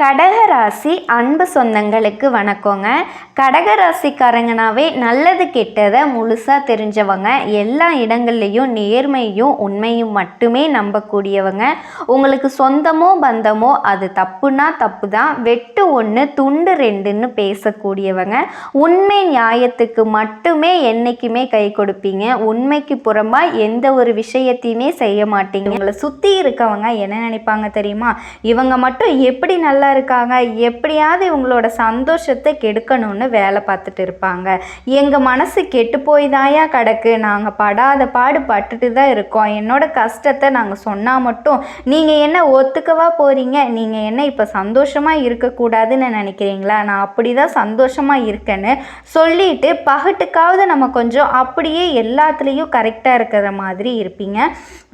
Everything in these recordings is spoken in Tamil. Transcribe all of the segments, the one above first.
கடகராசி அன்பு சொந்தங்களுக்கு வணக்கங்க. கடகராசிக்காரங்கனாவே நல்லது கெட்டதை முழுசாக தெரிஞ்சவங்க. எல்லா இடங்கள்லையும் நேர்மையும் உண்மையும் மட்டுமே நம்பக்கூடியவங்க. உங்களுக்கு சொந்தமோ பந்தமோ அது தப்புனா தப்பு தான் வெட்டு ஒன்று துண்டு ரெண்டுன்னு பேசக்கூடியவங்க. உண்மை நியாயத்துக்கு மட்டுமே என்றைக்குமே கை கொடுப்பீங்க. உண்மைக்கு புறம்பாக எந்த ஒரு விஷயத்தையுமே செய்ய மாட்டீங்க. உங்களை சுற்றி இருக்கவங்க என்ன நினைப்பாங்க தெரியுமா? இவங்க மட்டும் எப்படி நல்லா இருக்காங்க. எப்படியாவது இவங்களோட சந்தோஷத்தை கெடுக்கணும்னு வேலை பார்த்துட்டு இருப்பாங்க. எங்கள் மனசு கெட்டு போய் தாயா கிடக்கு. நாங்கள் படாத பாடு பட்டுட்டு தான் இருக்கோம். என்னோட கஷ்டத்தை நாங்கள் சொன்னால் மட்டும் நீங்கள் என்ன ஒத்துக்கவா போகிறீங்க நீங்கள் என்ன இப்போ சந்தோஷமாக இருக்கக்கூடாதுன்னு நினைக்கிறீங்களா? நான் அப்படி தான் சந்தோஷமாக இருக்கேன்னு சொல்லிட்டு பகட்டுக்காவது நம்ம கொஞ்சம் அப்படியே எல்லாத்துலேயும் கரெக்டாக இருக்கிற மாதிரி இருப்பீங்க.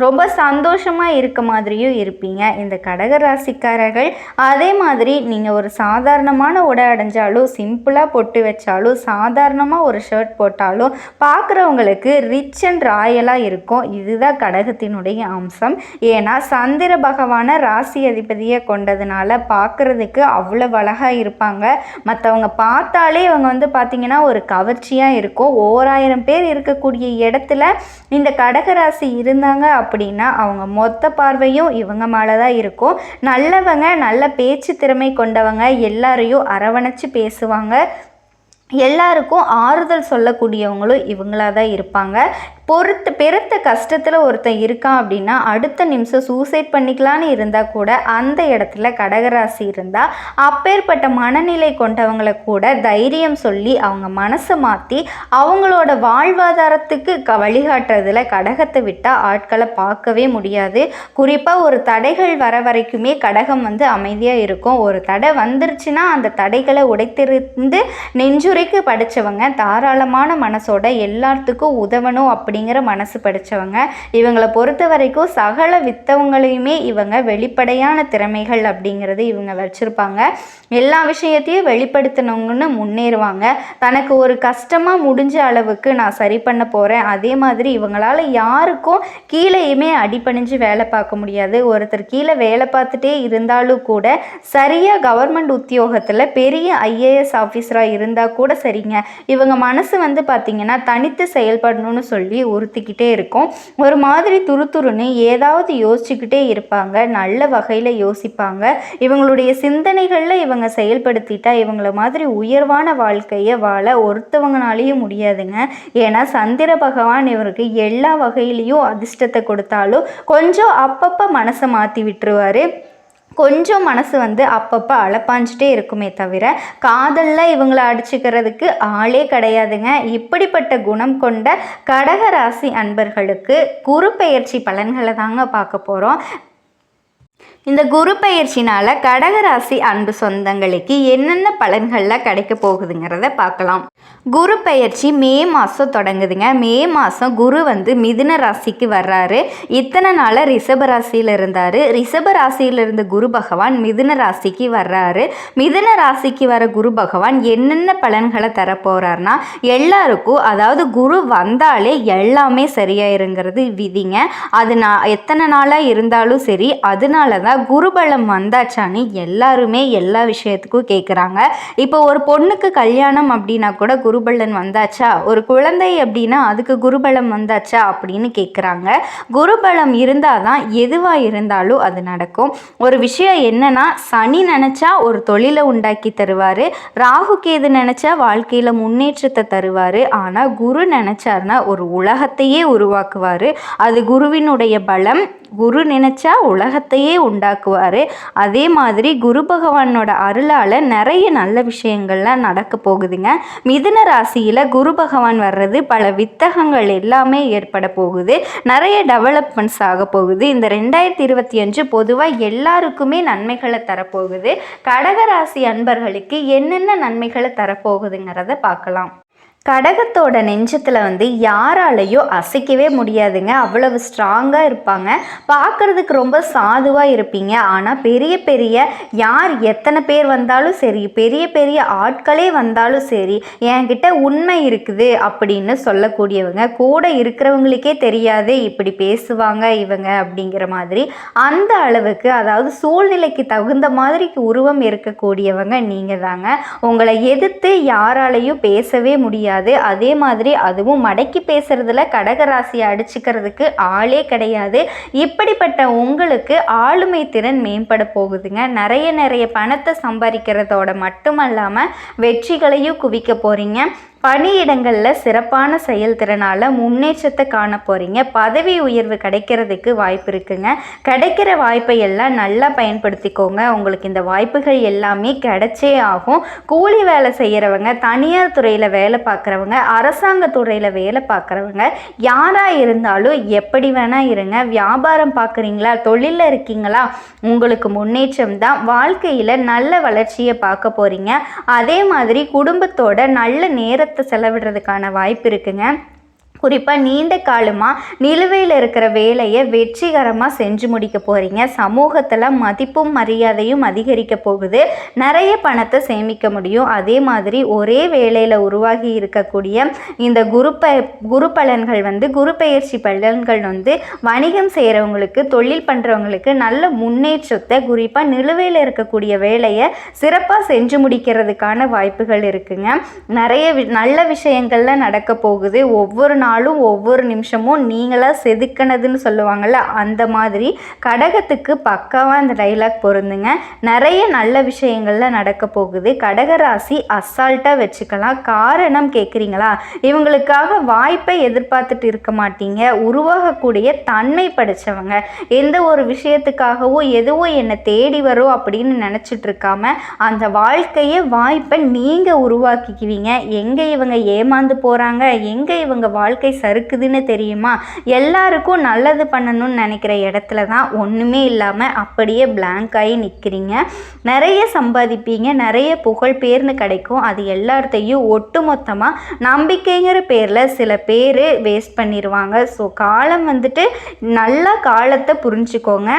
ரொம்ப சந்தோஷமாக இருக்க மாதிரியும் இருப்பீங்க. இந்த கடகராசிக்காரர்கள் அதே மாதிரி நீங்கள் ஒரு சாதாரணமான உடை அடைஞ்சாலும் சிம்பிளாக பொட்டு வச்சாலும் சாதாரணமாக ஒரு ஷர்ட் போட்டாலும் பார்க்குறவங்களுக்கு ரிச் அண்ட் ராயலாக இருக்கும். இதுதான் கடகத்தினுடைய அம்சம். ஏன்னா சந்திர பகவானை ராசி அதிபதியை கொண்டதுனால பார்க்குறதுக்கு அவ்வளோ அழகாக இருப்பாங்க. மற்றவங்க பார்த்தாலே இவங்க வந்து பார்த்திங்கன்னா ஒரு கவர்ச்சியாக இருக்கும். ஓராயிரம் பேர் இருக்கக்கூடிய இடத்துல இந்த கடகராசி இருந்தாங்க அப்படின்னா அவங்க மொத்த பார்வையும் இவங்க மேலே தான் இருக்கும். நல்லவங்க நல்ல பேச்சு திறமை கொண்டவங்க எல்லாரையும் அரவணைச்சு பேசுவாங்க. எல்லாருக்கும் ஆறுதல் சொல்லக்கூடியவங்களும் இவங்களாக தான் இருப்பாங்க. பொறுத்து பெருத்த கஷ்டத்தில் ஒருத்தன் இருக்கான் அப்படின்னா அடுத்த நிமிஷம் சூசைட் பண்ணிக்கலான்னு இருந்தால் கூட அந்த இடத்துல கடகராசி இருந்தால் அப்பேற்பட்ட மனநிலை கொண்டவங்களை கூட தைரியம் சொல்லி அவங்க மனசை மாற்றி அவங்களோட வாழ்வாதாரத்துக்கு க வழிகாட்டுறதுல கடகத்தை விட்டால் ஆட்களை பார்க்கவே முடியாது. குறிப்பாக ஒரு தடைகள் வர வரைக்குமே கடகம் வந்து அமைதியாக இருக்கும். ஒரு தடை வந்துருச்சுன்னா அந்த தடைகளை உடைத்திருந்து நெஞ்சுரைக்கு படித்தவங்க தாராளமான மனசோட எல்லாத்துக்கும் உதவணும் அப்படி அப்படிங்கிற மனசு படித்தவங்க இவங்களை பொறுத்த வரைக்கும் சகல வித்தவங்களையுமே இவங்க வெளிப்படையான திறமைகள் அப்படிங்கிறது இவங்க வச்சுருப்பாங்க. எல்லா விஷயத்தையும் வெளிப்படுத்தினவங்கன்னு முன்னேறுவாங்க. தனக்கு ஒரு கஷ்டமாக முடிஞ்ச அளவுக்கு நான் சரி பண்ண போகிறேன் அதே மாதிரி இவங்களால் யாருக்கும் கீழேயுமே அடிப்பணிஞ்சு வேலை பார்க்க முடியாது. ஒருத்தர் கீழே வேலை பார்த்துட்டே இருந்தாலும் கூட சரியாக கவர்மெண்ட் உத்தியோகத்தில் பெரிய ஐஏஎஸ் ஆஃபீஸராக இருந்தால் கூட சரிங்க. இவங்க மனசு வந்து பார்த்திங்கன்னா தனித்து செயல்படணும்னு சொல்லி உறுத்திக்கிட்டே இருக்கும். ஒரு மாதிரி துருதுருன்னு ஏதாவது யோசிச்சுக்கிட்டே இருப்பாங்க. நல்ல வகையில் யோசிப்பாங்க. இவங்களுடைய சிந்தனைகளில் இவங்க செயல்படுத்திட்டா இவங்கள மாதிரி உயர்வான வாழ்க்கையை வாழ ஒருத்தவங்கனாலேயும் முடியாதுங்க. ஏன்னா சந்திர பகவான் இவருக்கு எல்லா வகையிலையும் அதிர்ஷ்டத்தை கொடுத்தாலும் கொஞ்சம் அப்பப்போ மனசை மாற்றி விட்டுருவார். கொஞ்சம் மனசு வந்து அப்பப்போ அழப்பாஞ்சிட்டே இருக்குமே தவிர காதலில் இவங்களை அடிச்சுக்கிறதுக்கு ஆளே கிடையாதுங்க. இப்படிப்பட்ட குணம் கொண்ட கடகராசி அன்பர்களுக்கு குரு பெயர்ச்சி பலன்களை தாங்க பார்க்க போகிறோம் இந்த குரு பயிற்சினால் கடகராசி அன்பு சொந்தங்களுக்கு என்னென்ன பலன்கள்லாம் கிடைக்க போகுதுங்கிறத பார்க்கலாம். குரு பயிற்சி மே மாதம் தொடங்குதுங்க. மே மாதம் குரு வந்து மிதுன ராசிக்கு வர்றாரு. இத்தனை நாளாக ரிஷப ராசியில் இருந்தார். ரிஷப ராசியில் இருந்த குரு பகவான் மிதுன ராசிக்கு வர்றாரு. மிதுன ராசிக்கு வர குரு பகவான் என்னென்ன பலன்களை தரப்போகிறார்னா எல்லாருக்கும் அதாவது குரு வந்தாலே எல்லாமே சரியாயிருங்கிறது விதிங்க. அது நான் எத்தனை நாளாக இருந்தாலும் சரி அதனால தான் குருபலம் வந்தாச்சான்னு எல்லாருமே எல்லா விஷயத்துக்கும் கேட்குறாங்க இப்போ ஒரு பொண்ணுக்கு கல்யாணம் அப்படின்னா கூட குருபலன் வந்தாச்சா? ஒரு குழந்தை அப்படின்னா அதுக்கு குருபலம் வந்தாச்சா? அப்படின்னு கேட்குறாங்க குருபலம் இருந்தால் தான் எதுவாக இருந்தாலும் அது நடக்கும். ஒரு விஷயம் என்னன்னா சனி நினச்சா ஒரு தொழிலை உண்டாக்கி தருவார். ராகு கேது நினச்சா வாழ்க்கையில் முன்னேற்றத்தை தருவார். ஆனால் குரு நினச்சாருன்னா ஒரு உலகத்தையே உருவாக்குவார். அது குருவினுடைய பலம். குரு நினச்சா உலகத்தையே உண்டாக்குவார். அதே மாதிரி குரு பகவானோட அருளால் நிறைய நல்ல விஷயங்கள்லாம் நடக்க போகுதுங்க. மிதுன ராசியில் குரு பகவான் வர்றது பல வித்தகங்கள் எல்லாமே ஏற்பட போகுது. நிறைய டெவலப்மெண்ட்ஸ் ஆக போகுது. இந்த ரெண்டாயிரத்தி இருபத்தி அஞ்சு பொதுவாக எல்லாருக்குமே நன்மைகளை தரப்போகுது. கடகராசி அன்பர்களுக்கு என்னென்ன நன்மைகளை தரப்போகுதுங்கிறத பார்க்கலாம். கடகத்தோட நெஞ்சத்தில் வந்து யாராலையும் அசைக்கவே முடியாதுங்க. அவ்வளவு ஸ்ட்ராங்காக இருப்பாங்க. பார்க்குறதுக்கு ரொம்ப சாதுவாக இருப்பீங்க. ஆனால் பெரிய பெரிய யார் எத்தனை பேர் வந்தாலும் சரி பெரிய பெரிய ஆட்களே வந்தாலும் சரி என்கிட்ட உண்மை இருக்குது அப்படின்னு சொல்லக்கூடியவங்க கூட இருக்கிறவங்களுக்கே தெரியாது இப்படி பேசுவாங்க இவங்க அப்படிங்கிற மாதிரி. அந்த அளவுக்கு அதாவது சூழ்நிலைக்கு தகுந்த மாதிரி உருவம் இருக்கக்கூடியவங்க நீங்கள் தாங்க உங்களை எதிர்த்து யாராலையும் பேசவே முடியாது. அதே மாதிரி அதுவும் மடக்கி பேசுறதுல கடகராசியை அடிச்சுக்கிறதுக்கு ஆளே கிடையாது. இப்படிப்பட்ட உங்களுக்கு ஆளுமை திறன் மேம்பட போகுதுங்க. நிறைய நிறைய பணத்தை சம்பாதிக்கிறதோட மட்டுமல்லாமல் வெற்றிகளையும் குவிக்க போகிறீங்க பணியிடங்களில் சிறப்பான செயல்திறனால் முன்னேற்றத்தை காண போகிறீங்க பதவி உயர்வு கிடைக்கிறதுக்கு வாய்ப்பு இருக்குங்க. கிடைக்கிற வாய்ப்பை எல்லாம் நல்லா பயன்படுத்திக்கோங்க. உங்களுக்கு இந்த வாய்ப்புகள் எல்லாமே கிடைச்சே ஆகும். கூலி வேலை செய்கிறவங்க தனியார் துறையில் வேலை பார்க்குறவங்க அரசாங்க துறையில் வேலை பார்க்குறவங்க யாராக இருந்தாலும் எப்படி வேணால் இருங்க. வியாபாரம் பார்க்குறீங்களா? தொழிலில் இருக்கீங்களா? உங்களுக்கு முன்னேற்றம் தான். வாழ்க்கையில் நல்ல வளர்ச்சியை பார்க்க போகிறீங்க அதே மாதிரி குடும்பத்தோட நல்ல நேரத்தை நேரத்தை செலவிடுறதுக்கான வாய்ப்பு இருக்குங்க. குறிப்பாக நீண்ட காலமாக நிலுவையில் இருக்கிற வேலையை வெற்றிகரமாக செஞ்சு முடிக்க போகிறீங்க சமூகத்தில் மதிப்பும் மரியாதையும் அதிகரிக்க போகுது. நிறைய பணத்தை சேமிக்க முடியும். அதே மாதிரி ஒரே வேலையில் உருவாகி இருக்கக்கூடிய இந்த குரு ப குரு பலன்கள் வந்து குரு பயிற்சி பலன்கள் வந்து வணிகம் செய்கிறவங்களுக்கு தொழில் பண்ணுறவங்களுக்கு நல்ல முன்னேற்றத்தை குறிப்பாக நிலுவையில் இருக்கக்கூடிய வேலையை சிறப்பாக செஞ்சு முடிக்கிறதுக்கான வாய்ப்புகள் இருக்குங்க. நிறைய நல்ல விஷயங்கள்லாம் நடக்க போகுது. ஒவ்வொரு நாளும் ஒவ்வொரு நிமிஷமும் நீங்களாக செதுக்கினதுன்னு சொல்லுவாங்கள்ல அந்த மாதிரி கடகத்துக்கு பக்காவாக அந்த டைலாக் பொருந்துங்க. நிறைய நல்ல விஷயங்கள்ல நடக்க போகுது. கடகராசி அசால்ட்டாக வச்சுக்கலாம். காரணம் கேட்குறீங்களா இவங்களுக்காக வாய்ப்பை எதிர்பார்த்துட்டு இருக்க மாட்டீங்க. உருவாகக்கூடிய தன்மை படித்தவங்க எந்த ஒரு விஷயத்துக்காகவோ எதுவோ என்னை தேடி வரும் அப்படின்னு நினச்சிட்டு இருக்காம அந்த வாழ்க்கையை வாய்ப்பை நீங்கள் உருவாக்கிக்குவீங்க. எங்கே இவங்க ஏமாந்து போகிறாங்க எங்கே இவங்க வாழ்க்கை வாழ்க்கை சறுக்குதுன்னு தெரியுமா? எல்லாருக்கும் நல்லது பண்ணணும்னு நினைக்கிற இடத்துல தான் ஒன்றுமே இல்லாமல் அப்படியே பிளாங்க் ஆகி நிற்கிறீங்க நிறைய சம்பாதிப்பீங்க நிறைய புகழ் பேர்னு கிடைக்கும். அது எல்லாத்தையும் ஒட்டுமொத்தமாக நம்பிக்கைங்கிற பேரில் சில பேர் வேஸ்ட் பண்ணிடுவாங்க ஸோ காலம் வந்துட்டு நல்லா காலத்தை புரிஞ்சுக்கோங்க.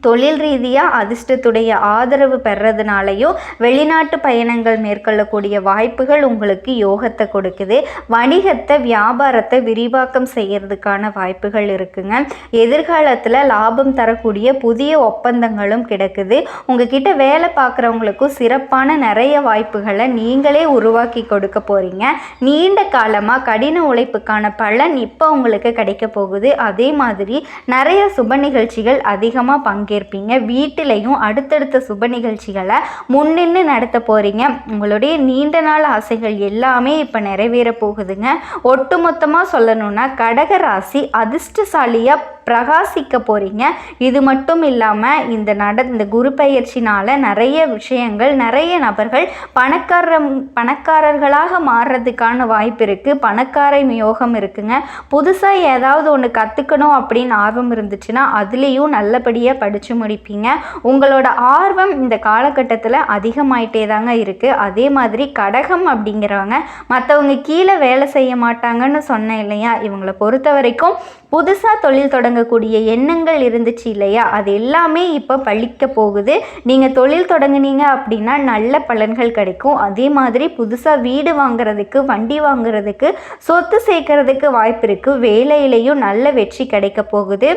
தொழில் ரீதியாக அதிர்ஷ்டத்துடைய ஆதரவு பெறதுனாலையும் வெளிநாட்டு பயணங்கள் மேற்கொள்ளக்கூடிய வாய்ப்புகள் உங்களுக்கு யோகத்தை கொடுக்குது. வணிகத்தை வியாபாரத்தை விரிவாக்கம் செய்கிறதுக்கான வாய்ப்புகள் இருக்குங்க. எதிர்காலத்தில் லாபம் தரக்கூடிய புதிய ஒப்பந்தங்களும் கிடைக்குது. உங்ககிட்ட வேலை பார்க்குறவங்களுக்கும் சிறப்பான நிறைய வாய்ப்புகளை நீங்களே உருவாக்கி கொடுக்க போகிறீங்க நீண்ட காலமாக கடின உழைப்புக்கான பலன் இப்போ உங்களுக்கு கிடைக்க போகுது. அதே மாதிரி நிறைய சுப நிகழ்ச்சிகள் அதிகமாக பங்கு பங்கேற்பீங்க. வீட்டிலையும் அடுத்தடுத்த சுப நிகழ்ச்சிகளை முன்னின்று நடத்த போகிறீங்க உங்களுடைய நீண்ட நாள் ஆசைகள் எல்லாமே இப்போ நிறைவேற போகுதுங்க. ஒட்டுமொத்தமாக சொல்லணும்னா கடகராசி அதிர்ஷ்டசாலியாக பிரகாசிக்க போகிறீங்க இது மட்டும் இல்லாமல் இந்த நட இந்த குரு பயிற்சினால் நிறைய விஷயங்கள் நிறைய நபர்கள் பணக்கார பணக்காரர்களாக மாறுறதுக்கான வாய்ப்பு இருக்குது பணக்கார யோகம் இருக்குங்க. புதுசாக ஏதாவது ஒன்று கற்றுக்கணும் அப்படின்னு ஆர்வம் இருந்துச்சுன்னா அதுலேயும் நல்லபடியாக படித்து முடிப்பீங்க. உங்களோட ஆர்வம் இந்த காலகட்டத்தில் அதிகமாயிட்டே தாங்க இருக்குது அதே மாதிரி கடகம் அப்படிங்கிறவங்க மற்றவங்க கீழே வேலை செய்ய மாட்டாங்கன்னு சொன்னேன் இல்லையா? இவங்களை பொறுத்த வரைக்கும் புதுசாக தொழில் தொடங்கக்கூடிய எண்ணங்கள் இருந்துச்சு இல்லையா? அது எல்லாமே இப்போ பழிக்க போகுது. நீங்கள் தொழில் தொடங்குனீங்க அப்படின்னா நல்ல பலன்கள் கிடைக்கும். அதே மாதிரி புதுசாக வீடு வாங்குறதுக்கு வண்டி வாங்குறதுக்கு சொத்து சேர்க்கறதுக்கு வாய்ப்பு இருக்குது வேலையிலையும் நல்ல வெற்றி கிடைக்க போகுது.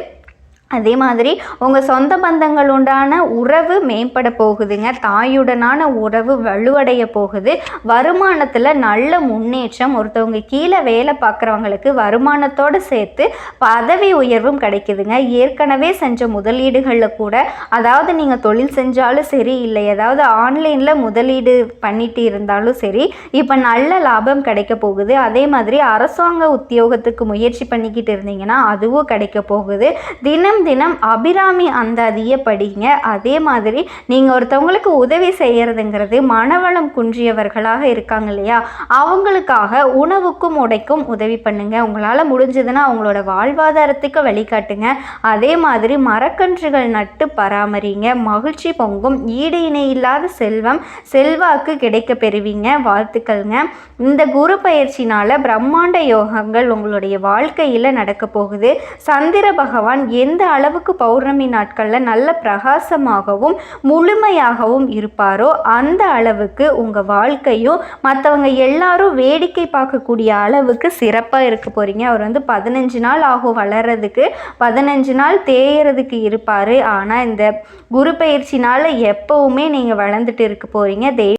அதே மாதிரி உங்கள் சொந்த பந்தங்கள் உண்டான உறவு மேம்பட போகுதுங்க. தாயுடனான உறவு வலுவடைய போகுது. வருமானத்தில் நல்ல முன்னேற்றம் ஒருத்தவங்க கீழே வேலை பார்க்குறவங்களுக்கு வருமானத்தோடு சேர்த்து பதவி உயர்வும் கிடைக்குதுங்க. ஏற்கனவே செஞ்ச முதலீடுகளில் கூட அதாவது நீங்கள் தொழில் செஞ்சாலும் சரி இல்லை ஏதாவது ஆன்லைனில் முதலீடு பண்ணிட்டு இருந்தாலும் சரி இப்போ நல்ல லாபம் கிடைக்க போகுது. அதே மாதிரி அரசாங்க உத்தியோகத்துக்கு முயற்சி பண்ணிக்கிட்டு இருந்தீங்கன்னா அதுவும் கிடைக்க போகுது. தினம் தினம் தினம் அபிராமி அந்தாதியை படிங்க அதே மாதிரி நீங்கள் ஒருத்தவங்களுக்கு உதவி செய்கிறதுங்கிறது மனவளம் குன்றியவர்களாக இருக்காங்க இல்லையா? அவங்களுக்காக உணவுக்கும் உடைக்கும் உதவி பண்ணுங்கள் உங்களால் முடிஞ்சதுன்னா அவங்களோட வாழ்வாதாரத்துக்கு வழிகாட்டுங்க. அதே மாதிரி மரக்கன்றுகள் நட்டு பராமரிங்க. மகிழ்ச்சி பொங்கும். ஈடு இணை இல்லாத செல்வம் செல்வாக்கு கிடைக்க பெறுவீங்க. வாழ்த்துக்கள்ங்க. இந்த குரு பயிற்சினால் பிரம்மாண்ட யோகங்கள் உங்களுடைய வாழ்க்கையில் நடக்க போகுது. சந்திர பகவான் எந்த அளவுக்கு பௌர்ணமி நாட்களில் நல்ல பிரகாசமாகவும் முழுமையாகவும் இருப்பாரோ அந்த அளவுக்கு உங்கள் வாழ்க்கையும் மற்றவங்க எல்லாரும் வேடிக்கை பார்க்கக்கூடிய அளவுக்கு சிறப்பாக இருக்க போகிறீங்க அவர் வந்து பதினஞ்சு நாள் ஆகும் வளர்றதுக்கு. பதினஞ்சு நாள் தேயறதுக்கு இருப்பார். ஆனால் இந்த குரு பயிற்சினால் எப்போவுமே நீங்கள் வளர்ந்துட்டு இருக்க போகிறீங்க தெய்வ